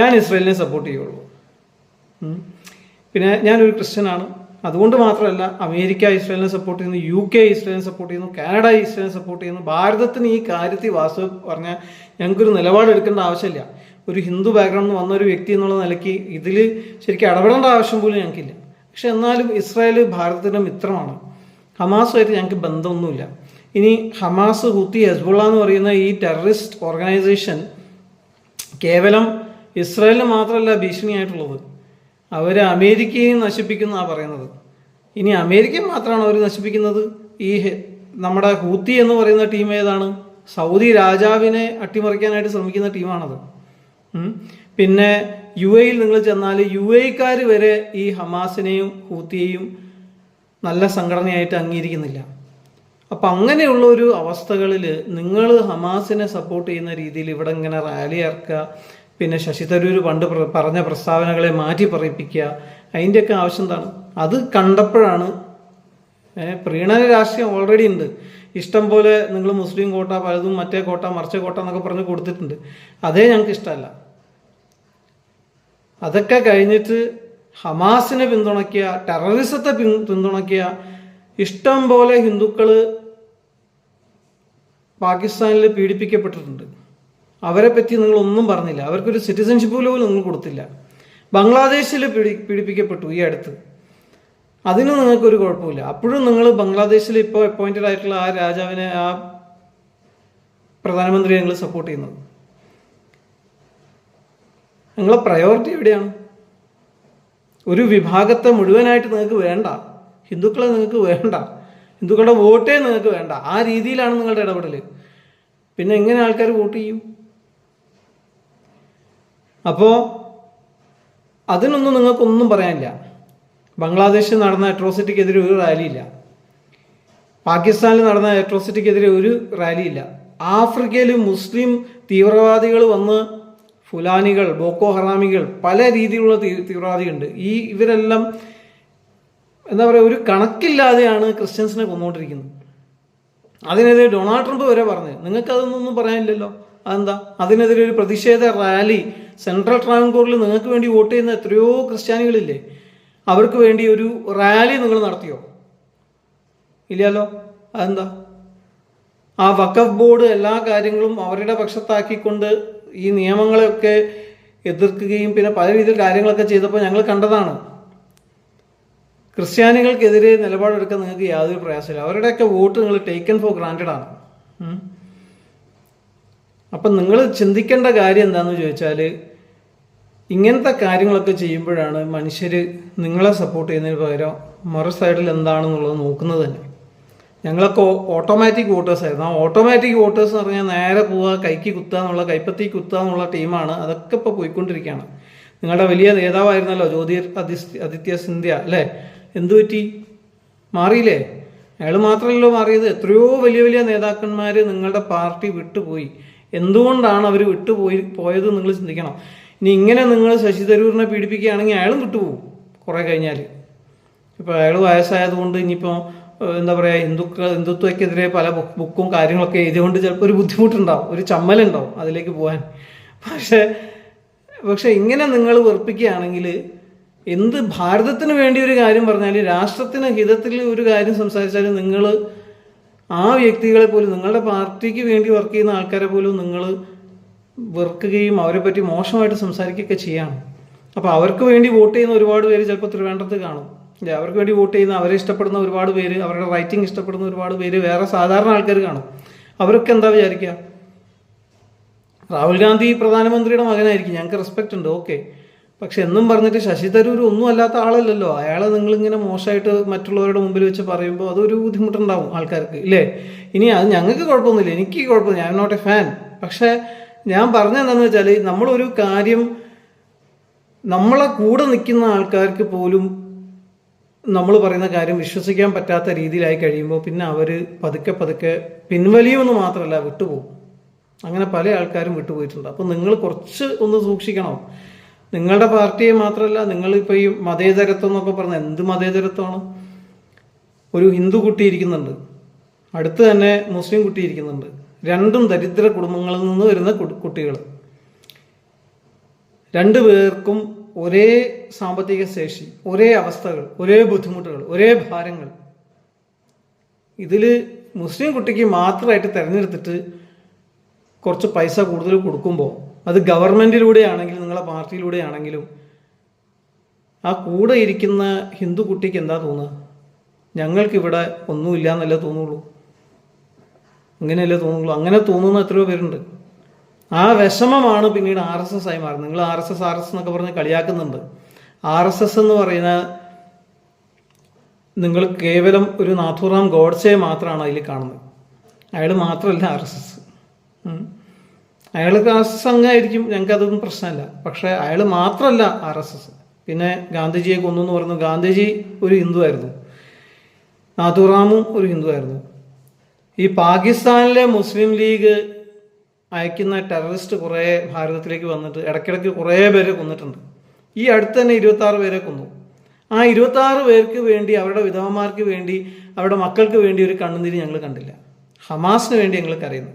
ഞാൻ ഇസ്രയേലിനെ സപ്പോർട്ട് ചെയ്യുള്ളൂ. പിന്നെ ഞാനൊരു ക്രിസ്ത്യനാണ്. അതുകൊണ്ട് മാത്രമല്ല അമേരിക്ക ഇസ്രയേലിനെ സപ്പോർട്ട് ചെയ്യുന്നു യു കെ ഇസ്രയേലിനെ സപ്പോർട്ട് ചെയ്യുന്നു കാനഡ ഇസ്രയേലിനെ സപ്പോർട്ട് ചെയ്യുന്നു. ഭാരതത്തിന് ഈ കാര്യത്തിൽ വാസ്തു പറഞ്ഞാൽ ഞങ്ങൾക്കൊരു നിലപാടെടുക്കേണ്ട ആവശ്യമില്ല. ഒരു ഹിന്ദു ബാക്ക്ഗ്രൗണ്ടിൽ വന്ന ഒരു വ്യക്തി എന്നുള്ള നിലയ്ക്ക് ഇതിൽ ശരിക്കും ഇടപെടേണ്ട ആവശ്യം പോലും ഞങ്ങൾക്കില്ല. പക്ഷെ എന്നാലും ഇസ്രായേൽ ഭാരതത്തിന്റെ മിത്രമാണ്. ഹമാസുമായിട്ട് ഞങ്ങൾക്ക് ബന്ധമൊന്നുമില്ല. ഇനി ഹമാസ് ഹുത്തി ഹെസ്ബുള്ള എന്ന് പറയുന്ന ഈ ടെററിസ്റ്റ് ഓർഗനൈസേഷൻ കേവലം ഇസ്രായേലിന് മാത്രമല്ല ഭീഷണിയായിട്ടുള്ളത്. അവർ അമേരിക്കയും നശിപ്പിക്കുന്ന പറയുന്നത്. ഇനി അമേരിക്ക മാത്രമാണ് അവർ നശിപ്പിക്കുന്നത്. ഈ നമ്മുടെ ഹൂത്തി എന്ന് പറയുന്ന ടീം ഏതാണ്? സൗദി രാജാവിനെ അട്ടിമറിക്കാനായിട്ട് ശ്രമിക്കുന്ന ടീമാണത്. പിന്നെ യു എയിൽ നിങ്ങൾ ചെന്നാൽ യു എക്കാർ വരെ ഈ ഹമാസിനെയും ഹൂത്തിയെയും നല്ല സംഘടനയായിട്ട് അംഗീകരിക്കുന്നില്ല. അപ്പം അങ്ങനെയുള്ള ഒരു അവസ്ഥകളിൽ നിങ്ങൾ ഹമാസിനെ സപ്പോർട്ട് ചെയ്യുന്ന രീതിയിൽ ഇവിടെ ഇങ്ങനെ റാലി ഇറക്കുക പിന്നെ ശശി തരൂർ പണ്ട് പറഞ്ഞ പ്രസ്താവനകളെ മാറ്റി പറയിപ്പിക്കുക. അതിന്റെയൊക്കെ ആവശ്യം എന്താണ്? അത് കണ്ടപ്പോഴാണ് പ്രീണന രാഷ്ട്രീയം ഓൾറെഡി ഉണ്ട്. ഇഷ്ടം പോലെ നിങ്ങൾ മുസ്ലിം കോട്ട പലതും മറ്റേ കോട്ട മറിച്ച കോട്ട എന്നൊക്കെ പറഞ്ഞ് കൊടുത്തിട്ടുണ്ട്. അതേ ഞങ്ങൾക്ക് ഇഷ്ടമല്ല. അതൊക്കെ കഴിഞ്ഞിട്ട് ഹമാസിനെ പിന്തുണയ്ക്കുക ടെററിസത്തെ പിന്തുണയ്ക്കുക ഇഷ്ടം പോലെ ഹിന്ദുക്കൾ പാകിസ്ഥാനിൽ പീഡിപ്പിക്കപ്പെട്ടിട്ടുണ്ട്. അവരെ പറ്റി നിങ്ങൾ ഒന്നും പറഞ്ഞില്ല. അവർക്കൊരു സിറ്റിസൺഷിപ്പ് പോലും നിങ്ങൾ കൊടുത്തില്ല. ബംഗ്ലാദേശിൽ പിടി പീഡിപ്പിക്കപ്പെട്ടു ഈ അടുത്ത്. അതിന് നിങ്ങൾക്കൊരു കുഴപ്പമില്ല. അപ്പോഴും നിങ്ങൾ ബംഗ്ലാദേശിൽ ഇപ്പോൾ അപ്പോയിന്റഡ് ആയിട്ടുള്ള ആ രാജാവിനെ ആ പ്രധാനമന്ത്രിയെ നിങ്ങൾ സപ്പോർട്ട് ചെയ്യുന്നത്. നിങ്ങളെ പ്രയോറിറ്റി എവിടെയാണ്? ഒരു വിഭാഗത്തെ മുഴുവനായിട്ട് നിങ്ങൾക്ക് വേണ്ട. ഹിന്ദുക്കളെ നിങ്ങൾക്ക് വേണ്ട. ഹിന്ദുക്കളുടെ വോട്ടേ നിങ്ങൾക്ക് വേണ്ട. ആ രീതിയിലാണ് നിങ്ങളുടെ ഇടപെടൽ പിന്നെ എങ്ങനെ ആൾക്കാർ വോട്ട് ചെയ്യും? അപ്പോൾ അതിനൊന്നും നിങ്ങൾക്കൊന്നും പറയാനില്ല. ബംഗ്ലാദേശിൽ നടന്ന അട്രോസിറ്റിക്കെതിരെ ഒരു റാലിയില്ല. പാകിസ്ഥാനിൽ നടന്ന അട്രോസിറ്റിക്കെതിരെ ഒരു റാലിയില്ല. ആഫ്രിക്കയിൽ മുസ്ലിം തീവ്രവാദികൾ വന്ന് ഫുലാനികൾ ബോക്കോ ഹറാമികൾ പല രീതിയിലുള്ള തീവ്രവാദികളുണ്ട്. ഈ ഇവരെല്ലാം എന്താ പറയുക ഒരു കണക്കില്ലാതെയാണ് ക്രിസ്ത്യൻസിനെ കൊന്നുകൊണ്ടിരിക്കുന്നത് അതിനെതിരെ ഡൊണാൾഡ് ട്രംപ് വരെ പറഞ്ഞത് നിങ്ങൾക്ക് അതൊന്നും പറയാനില്ലല്ലോ. അതെന്താ? അതിനെതിരെ ഒരു പ്രതിഷേധ റാലി സെൻട്രൽ ട്രാവൻകൂറിൽ നിങ്ങൾക്ക് വേണ്ടി വോട്ട് ചെയ്യുന്ന എത്രയോ ക്രിസ്ത്യാനികളില്ലേ? അവർക്ക് വേണ്ടി ഒരു റാലി നിങ്ങൾ നടത്തിയോ? ഇല്ലല്ലോ? അതെന്താ? ആ വഖഫ് ബോർഡ് എല്ലാ കാര്യങ്ങളും അവരുടെ പക്ഷത്താക്കിക്കൊണ്ട് ഈ നിയമങ്ങളെയൊക്കെ എതിർക്കുകയും പിന്നെ പല രീതിയിൽ കാര്യങ്ങളൊക്കെ ചെയ്തപ്പോൾ ഞങ്ങൾ കണ്ടതാണ്. ക്രിസ്ത്യാനികൾക്കെതിരെ നിലപാടെടുക്കാൻ നിങ്ങൾക്ക് യാതൊരു പ്രയാസമില്ല. അവരുടെയൊക്കെ വോട്ട് നിങ്ങൾ ടേക്കൺ ഫോർ ഗ്രാന്റഡ് ആണ്. അപ്പം നിങ്ങൾ ചിന്തിക്കേണ്ട കാര്യം എന്താണെന്ന് ചോദിച്ചാൽ ഇങ്ങനത്തെ കാര്യങ്ങളൊക്കെ ചെയ്യുമ്പോഴാണ് മനുഷ്യർ നിങ്ങളെ സപ്പോർട്ട് ചെയ്യുന്നതിന് പകരം മറു സൈഡിൽ എന്താണെന്നുള്ളത് നോക്കുന്നത് തന്നെ. ഞങ്ങളൊക്കെ ഓട്ടോമാറ്റിക് വോട്ടേഴ്സ് ആയിരുന്നു. ആ ഓട്ടോമാറ്റിക് വോട്ടേഴ്സ് എന്ന് പറഞ്ഞാൽ നേരെ പോവുക കൈക്ക് കുത്തുക എന്നുള്ള കൈപ്പത്തി കുത്തുക എന്നുള്ള ടീമാണ് അതൊക്കെ ഇപ്പോൾ പോയിക്കൊണ്ടിരിക്കുകയാണ്. നിങ്ങളുടെ വലിയ നേതാവായിരുന്നല്ലോ ജ്യോതിർ ആദിത്യ സിന്ധ്യ അല്ലേ? എന്തു പറ്റി? മാറിയില്ലേ? അയാൾ മാത്രമല്ലോ മാറിയത്. എത്രയോ വലിയ വലിയ നേതാക്കന്മാർ നിങ്ങളുടെ പാർട്ടി വിട്ടുപോയി. എന്തുകൊണ്ടാണ് അവർ വിട്ടുപോയി പോയത് നിങ്ങൾ ചിന്തിക്കണം. ഇനി ഇങ്ങനെ നിങ്ങൾ ശശി തരൂരിനെ പീഡിപ്പിക്കുകയാണെങ്കിൽ അയാളും വിട്ടുപോകും കുറേ കഴിഞ്ഞാൽ ഇപ്പോൾ അയാൾ വയസ്സായതുകൊണ്ട് ഇനിയിപ്പോൾ എന്താ പറയുക ഹിന്ദുക്കൾ ഹിന്ദുത്വക്കെതിരെ പല ബുക്ക് കാര്യങ്ങളൊക്കെ എഴുതിക്കൊണ്ട് ചിലപ്പോൾ ഒരു ബുദ്ധിമുട്ടുണ്ടാവും ഒരു ചമ്മലുണ്ടാവും അതിലേക്ക് പോകാൻ. പക്ഷേ പക്ഷേ ഇങ്ങനെ നിങ്ങൾ വെറുപ്പിക്കുകയാണെങ്കിൽ എന്ത് ഭാരതത്തിന് വേണ്ടി ഒരു കാര്യം പറഞ്ഞാൽ രാഷ്ട്രത്തിന് ഹിതത്തിൽ ഒരു കാര്യം സംസാരിച്ചാലും നിങ്ങൾ ആ വ്യക്തികളെ പോലും നിങ്ങളുടെ പാർട്ടിക്ക് വേണ്ടി വർക്ക് ചെയ്യുന്ന ആൾക്കാരെ പോലും നിങ്ങൾ വെറുക്കുകയും അവരെ പറ്റി മോശമായിട്ട് സംസാരിക്കുകയൊക്കെ ചെയ്യാം അപ്പോൾ അവർക്ക് വേണ്ടി വോട്ട് ചെയ്യുന്ന ഒരുപാട് പേര് ചിലപ്പോൾ തിരുവനന്തപുരത്ത് കാണും? അവർക്ക് വേണ്ടി വോട്ട് ചെയ്യുന്ന അവരെ ഇഷ്ടപ്പെടുന്ന ഒരുപാട് പേര് അവരുടെ റൈറ്റിംഗ് ഇഷ്ടപ്പെടുന്ന ഒരുപാട് പേര് വേറെ സാധാരണ ആൾക്കാർ കാണും. അവരൊക്കെ എന്താ വിചാരിക്കുക? രാഹുൽ ഗാന്ധി പ്രധാനമന്ത്രിയുടെ മകനായിരിക്കും. ഞങ്ങൾക്ക് റെസ്പെക്റ്റ് ഉണ്ട് ഓക്കെ പക്ഷെ എന്നും പറഞ്ഞിട്ട് ശശി തരൂർ ഒന്നും അല്ലാത്ത ആളല്ലല്ലോ. അയാളെ നിങ്ങളിങ്ങനെ മോശമായിട്ട് മറ്റുള്ളവരുടെ മുമ്പിൽ വെച്ച് പറയുമ്പോൾ അതൊരു ബുദ്ധിമുട്ടുണ്ടാവും ആൾക്കാർക്ക് ഇല്ലേ? ഇനി അത് ഞങ്ങൾക്ക് കുഴപ്പമൊന്നുമില്ല. എനിക്ക് കുഴപ്പമില്ല. ഞാൻ നോട്ട് എ ഫാൻ പക്ഷേ ഞാൻ പറഞ്ഞ എന്താന്ന് വെച്ചാൽ നമ്മളൊരു കാര്യം നമ്മളെ കൂടെ നിൽക്കുന്ന ആൾക്കാർക്ക് പോലും നമ്മൾ പറയുന്ന കാര്യം വിശ്വസിക്കാൻ പറ്റാത്ത രീതിയിലായി കഴിയുമ്പോൾ പിന്നെ അവർ പതുക്കെ പതുക്കെ പിൻവലിയുമെന്ന് മാത്രമല്ല വിട്ടുപോകും. അങ്ങനെ പല ആൾക്കാരും വിട്ടുപോയിട്ടുണ്ട്. അപ്പോൾ നിങ്ങൾ കുറച്ച് ഒന്ന് സൂക്ഷിക്കണം. നിങ്ങളുടെ പാർട്ടിയെ മാത്രമല്ല നിങ്ങളിപ്പോൾ ഈ മതേതരത്വം എന്നൊക്കെ പറഞ്ഞ എന്ത് മതേതരത്വമാണ്? ഒരു ഹിന്ദു കുട്ടി ഇരിക്കുന്നുണ്ട്. അടുത്ത് തന്നെ മുസ്ലിം കുട്ടി ഇരിക്കുന്നുണ്ട്. രണ്ടും ദരിദ്ര കുടുംബങ്ങളിൽ നിന്ന് വരുന്ന കുട്ടികൾ രണ്ടു പേർക്കും ഒരേ സാമ്പത്തിക ശേഷി ഒരേ അവസ്ഥകൾ ഒരേ ബുദ്ധിമുട്ടുകൾ ഒരേ ഭാരങ്ങൾ. ഇതിൽ മുസ്ലിം കുട്ടിക്ക് മാത്രമായിട്ട് തിരഞ്ഞെടുത്തിട്ട് കുറച്ച് പൈസ കൂടുതൽ കൊടുക്കുമ്പോൾ അത് ഗവൺമെന്റിലൂടെ ആണെങ്കിലും നിങ്ങളെ പാർട്ടിയിലൂടെ ആണെങ്കിലും ആ കൂടെ ഇരിക്കുന്ന ഹിന്ദു കുട്ടിക്ക് എന്താ തോന്നുക? ഞങ്ങൾക്കിവിടെ ഒന്നുമില്ല എന്നല്ലേ തോന്നുള്ളൂ. അങ്ങനെയല്ലേ തോന്നുള്ളൂ. അങ്ങനെ തോന്നുന്ന എത്രയോ പേരുണ്ട്. ആ വിഷമമാണ് പിന്നീട് ആർ എസ് എസ് ആയി മാറുന്നത്. നിങ്ങൾ R S S R S എന്നൊക്കെ പറഞ്ഞ് കളിയാക്കുന്നുണ്ട്. ആർ എസ് എസ് എന്ന് പറയുന്ന നിങ്ങൾ കേവലം ഒരു നാഥുറാം ഗോഡ്സയെ മാത്രമാണ് അതിൽ കാണുന്നത്. അയാൾ മാത്രമല്ല ആർ എസ് എസ്. അയാൾക്ക് ആർ എസ് എസ് അംഗമായിരിക്കും ഞങ്ങൾക്ക് അതൊന്നും പ്രശ്നമല്ല. പക്ഷേ അയാൾ മാത്രമല്ല ആർ എസ് എസ്. പിന്നെ ഗാന്ധിജിയെ കൊന്നു എന്ന് പറഞ്ഞു ഗാന്ധിജി ഒരു ഹിന്ദു ആയിരുന്നു നാഥുറാമും ഒരു ഹിന്ദു ആയിരുന്നു ഈ പാകിസ്ഥാനിലെ മുസ്ലിം ലീഗ് അയക്കുന്ന ടെററിസ്റ്റ് കുറേ ഭാരതത്തിലേക്ക് വന്നിട്ട് ഇടയ്ക്കിടയ്ക്ക് കുറേ പേരെ കൊന്നിട്ടുണ്ട്. ഈ അടുത്ത് തന്നെ ഇരുപത്തി ആറ് പേരെ കൊന്നു. ആ ഇരുപത്തി ആറ് പേർക്ക് വേണ്ടി അവരുടെ വിധവമാർക്ക് വേണ്ടി അവരുടെ മക്കൾക്ക് വേണ്ടി ഒരു കണ്ണുനീര് ഞങ്ങൾ കണ്ടില്ല. ഹമാസിന് വേണ്ടി ഞങ്ങൾ കരയുന്നു.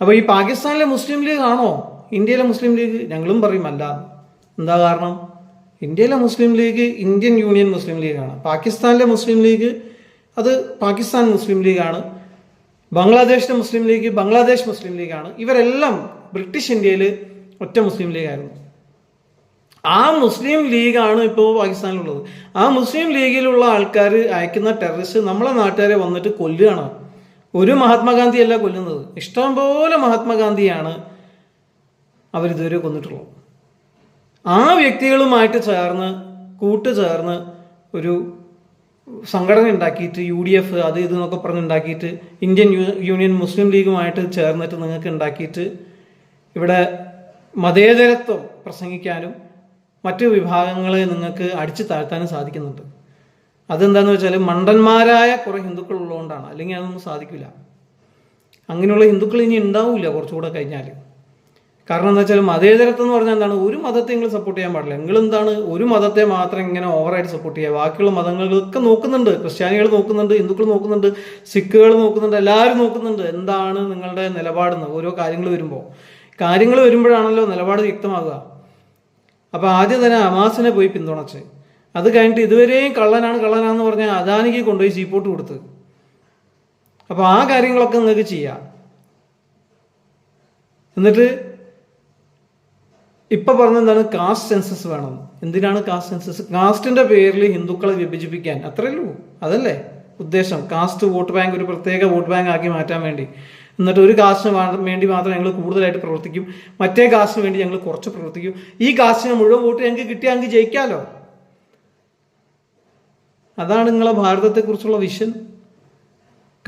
അപ്പോൾ ഈ പാകിസ്ഥാനിലെ മുസ്ലിം ലീഗ് ആണോ? ഇന്ത്യയിലെ മുസ്ലിം ലീഗ് ഞങ്ങളും പറയും അല്ല. എന്താ കാരണം? ഇന്ത്യയിലെ Muslim League Indian Union Muslim ലീഗാണ്. പാകിസ്ഥാനിലെ മുസ്ലിം ലീഗ് അത് പാകിസ്ഥാൻ മുസ്ലിം ലീഗാണ് ബംഗ്ലാദേശിലെ മുസ്ലിം ലീഗ് ബംഗ്ലാദേശ് മുസ്ലിം ലീഗാണ്. ഇവരെല്ലാം ബ്രിട്ടീഷ് ഇന്ത്യയിൽ ഒറ്റ മുസ്ലിം ലീഗായിരുന്നു. ആ മുസ്ലിം ലീഗാണ് ഇപ്പോൾ പാകിസ്ഥാനിലുള്ളത്. ആ മുസ്ലിം ലീഗിലുള്ള ആൾക്കാർ അയക്കുന്ന ടെററിസ്റ്റ് നമ്മളെ നാട്ടുകാരെ വന്നിട്ട് കൊല്ലുകയാണ്. ഒരു മഹാത്മാഗാന്ധി അല്ല കൊല്ലുന്നത് ഇഷ്ടംപോലെ മഹാത്മാഗാന്ധിയാണ് അവരിതുവരെ കൊന്നിട്ടുള്ളത്. ആ വ്യക്തികളുമായിട്ട് ചേർന്ന് കൂട്ടുചേർന്ന് ഒരു സംഘടന ഉണ്ടാക്കിയിട്ട് യു ഡി എഫ് അത് ഇത് എന്നൊക്കെ പറഞ്ഞ് ഉണ്ടാക്കിയിട്ട് ഇന്ത്യൻ യൂണിയൻ മുസ്ലിം ലീഗുമായിട്ട് ചേർന്നിട്ട് നിങ്ങൾക്ക് ഉണ്ടാക്കിയിട്ട് ഇവിടെ മതേതരത്വം പ്രസംഗിക്കാനും മറ്റു വിഭാഗങ്ങളെ നിങ്ങൾക്ക് അടിച്ചു താഴ്ത്താനും സാധിക്കുന്നുണ്ട്. അതെന്താന്ന് വെച്ചാൽ മണ്ടന്മാരായ കുറേ ഹിന്ദുക്കൾ ഉള്ളതുകൊണ്ടാണ്. അല്ലെങ്കിൽ അതൊന്നും സാധിക്കില്ല. അങ്ങനെയുള്ള ഹിന്ദുക്കൾ ഇനി ഉണ്ടാവില്ല കുറച്ചുകൂടെ കഴിഞ്ഞാൽ കാരണം എന്താ വെച്ചാൽ മതേതരത്വം എന്ന് പറഞ്ഞാൽ എന്താണ്? ഒരു മതത്തെ നിങ്ങൾ സപ്പോർട്ട് ചെയ്യാൻ പാടില്ല. നിങ്ങൾ എന്താണ്? ഒരു മതത്തെ മാത്രം ഇങ്ങനെ ഓവറായിട്ട് സപ്പോർട്ട് ചെയ്യുക. ബാക്കിയുള്ള മതങ്ങളൊക്കെ നോക്കുന്നുണ്ട്. ക്രിസ്ത്യാനികൾ നോക്കുന്നുണ്ട് ഹിന്ദുക്കൾ നോക്കുന്നുണ്ട് സിഖുകൾ നോക്കുന്നുണ്ട് എല്ലാവരും നോക്കുന്നുണ്ട്. എന്താണ് നിങ്ങളുടെ നിലപാടെന്ന് ഓരോ കാര്യങ്ങൾ വരുമ്പോൾ കാര്യങ്ങൾ വരുമ്പോഴാണല്ലോ നിലപാട് വ്യക്തമാകുക. അപ്പോൾ ആദ്യം തന്നെ അമാസിനെ പോയി പിന്തുണച്ച്. അത് കഴിഞ്ഞിട്ട് ഇതുവരെയും കള്ളനാണ് കള്ളനാണെന്ന് പറഞ്ഞാൽ അദാനിക്ക് കൊണ്ടുപോയി ജീപ്പോട്ട് കൊടുത്ത്. അപ്പോൾ ആ കാര്യങ്ങളൊക്കെ നിങ്ങൾക്ക് ചെയ്യാം. എന്നിട്ട് ഇപ്പൊ പറഞ്ഞെന്താണ് കാസ്റ്റ് സെൻസസ് വേണം. എന്തിനാണ് കാസ്റ്റ് സെൻസസ് കാസ്റ്റിന്റെ പേരിൽ ഹിന്ദുക്കളെ വിഭജിപ്പിക്കാൻ. അത്രയേ ഉള്ളൂ. അതല്ലേ? ഉദ്ദേശം. കാസ്റ്റ് വോട്ട് ബാങ്ക് ഒരു പ്രത്യേക വോട്ട് ബാങ്ക് ആക്കി മാറ്റാൻ വേണ്ടി. എന്നിട്ട് ഒരു കാസ്റ്റിന് വേണ്ടി മാത്രം ഞങ്ങൾ കൂടുതലായിട്ട് പ്രവർത്തിക്കും. മറ്റേ കാസ്റ്റിന് വേണ്ടി ഞങ്ങൾ കുറച്ച് പ്രവർത്തിക്കും. ഈ കാസ്റ്റിന് മുഴുവൻ വോട്ട് ഞങ്ങൾക്ക് കിട്ടിയാൽ അങ്ങ് ജയിക്കാലോ? അതാണ് നിങ്ങളെ ഭാരതത്തെക്കുറിച്ചുള്ള വിഷൻ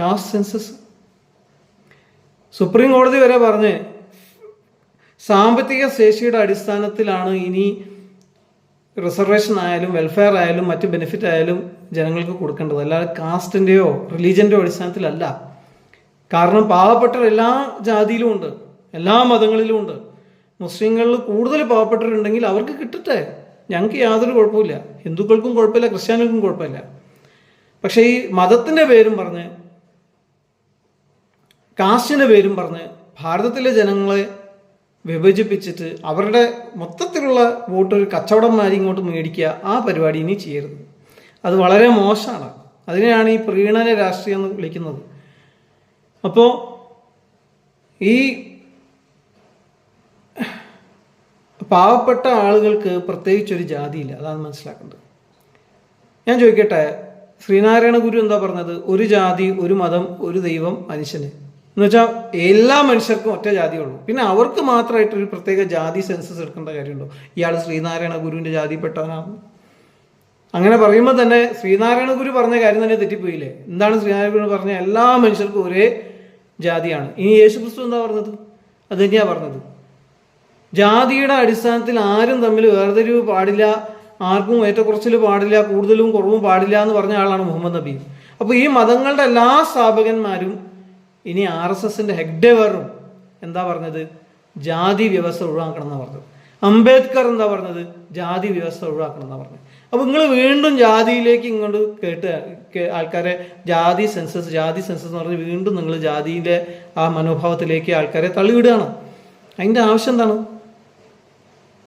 കാസ്റ്റ് സെൻസസ് സുപ്രീം കോടതി വരെ പറഞ്ഞ് സാമ്പത്തിക ശേഷിയുടെ അടിസ്ഥാനത്തിലാണ് ഇനി റിസർവേഷൻ ആയാലും വെൽഫെയർ ആയാലും മറ്റ് ബെനിഫിറ്റ് ആയാലും ജനങ്ങൾക്ക് കൊടുക്കേണ്ടത്. അല്ലാതെ കാസ്റ്റിന്റെയോ റിലീജിയന്റെയോ അടിസ്ഥാനത്തിലല്ല. കാരണം പാവപ്പെട്ടവർ എല്ലാ ജാതിയിലും ഉണ്ട്. എല്ലാ മതങ്ങളിലും ഉണ്ട്. മുസ്ലിങ്ങളിൽ കൂടുതൽ പാവപ്പെട്ടവരുണ്ടെങ്കിൽ അവർക്ക് കിട്ടട്ടെ. ഞങ്ങൾക്ക് യാതൊരു കുഴപ്പമില്ല ഹിന്ദുക്കൾക്കും കുഴപ്പമില്ല ക്രിസ്ത്യാനികൾക്കും കുഴപ്പമില്ല. പക്ഷേ ഈ മതത്തിന്റെ പേരും പറഞ്ഞ് കാസ്റ്റിന്റെ പേരും പറഞ്ഞ് ഭാരതത്തിലെ ജനങ്ങളെ വിഭജിപ്പിച്ചിട്ട് അവരുടെ മൊത്തത്തിലുള്ള വോട്ട് ഒരു കച്ചവടന്മാരി ഇങ്ങോട്ട് മേടിക്കുക ആ പരിപാടി ഇനി ചെയ്യരുത്. അത് വളരെ മോശമാണ്. അതിനെയാണ് ഈ പ്രീണന രാഷ്ട്രീയം എന്ന് വിളിക്കുന്നത്. അപ്പോൾ ഈ പാവപ്പെട്ട ആളുകൾക്ക് പ്രത്യേകിച്ചൊരു ജാതിയില്ല. അതാണ് മനസ്സിലാക്കേണ്ടത്. ഞാൻ ചോദിക്കട്ടെ ശ്രീനാരായണ ഗുരു എന്താ പറഞ്ഞത്? ഒരു ജാതി ഒരു മതം ഒരു ദൈവം മനുഷ്യന്. എന്ന് വെച്ചാൽ എല്ലാ മനുഷ്യർക്കും ഒറ്റ ജാതി ഉള്ളൂ പിന്നെ അവർക്ക് മാത്രമായിട്ട് ഒരു പ്രത്യേക ജാതി സെൻസസ് എടുക്കേണ്ട കാര്യമുണ്ടോ? ഇയാൾ ശ്രീനാരായണ ഗുരുവിന്റെ ജാതിപ്പെട്ടവനാണ്. അങ്ങനെ പറയുമ്പോൾ തന്നെ ശ്രീനാരായണ ഗുരു പറഞ്ഞ കാര്യം തന്നെ തെറ്റിപ്പോയില്ലേ? എന്താണ് ശ്രീനാരായണ ഗുരു പറഞ്ഞ എല്ലാ മനുഷ്യർക്കും ഒരേ ജാതിയാണ്. ഇനി യേശു ക്രിസ്തു എന്താ പറഞ്ഞത്? അത് തന്നെയാണ് പറഞ്ഞത്. ജാതിയുടെ അടിസ്ഥാനത്തിൽ ആരും തമ്മിൽ വേർതിരിവ് പാടില്ല ആർക്കും ഏറ്റക്കുറച്ചിൽ പാടില്ല കൂടുതലും കുറവും പാടില്ല എന്ന് പറഞ്ഞ ആളാണ് മുഹമ്മദ് നബി. അപ്പോൾ ഈ മതങ്ങളുടെ എല്ലാ സ്ഥാപകന്മാരും ഇനി ആർ എസ് എസിന്റെ ഹെഗ്ഡേവറും എന്താ പറഞ്ഞത്? ജാതി വ്യവസ്ഥ ഒഴിവാക്കണം എന്നാ പറഞ്ഞത്. അംബേദ്കർ എന്താ പറഞ്ഞത്? ജാതി വ്യവസ്ഥ ഒഴിവാക്കണം എന്നാ പറഞ്ഞത്. അപ്പോൾ നിങ്ങൾ വീണ്ടും ജാതിയിലേക്ക് ഇങ്ങോട്ട് കേട്ട് ആൾക്കാരെ ജാതി സെൻസസ് ജാതി സെൻസസ് എന്ന് പറഞ്ഞ് വീണ്ടും നിങ്ങൾ ജാതിയിലെ ആ മനോഭാവത്തിലേക്ക് ആൾക്കാരെ തള്ളിവിടുകയാണ്. അതിന്റെ ആവശ്യം എന്താണ്?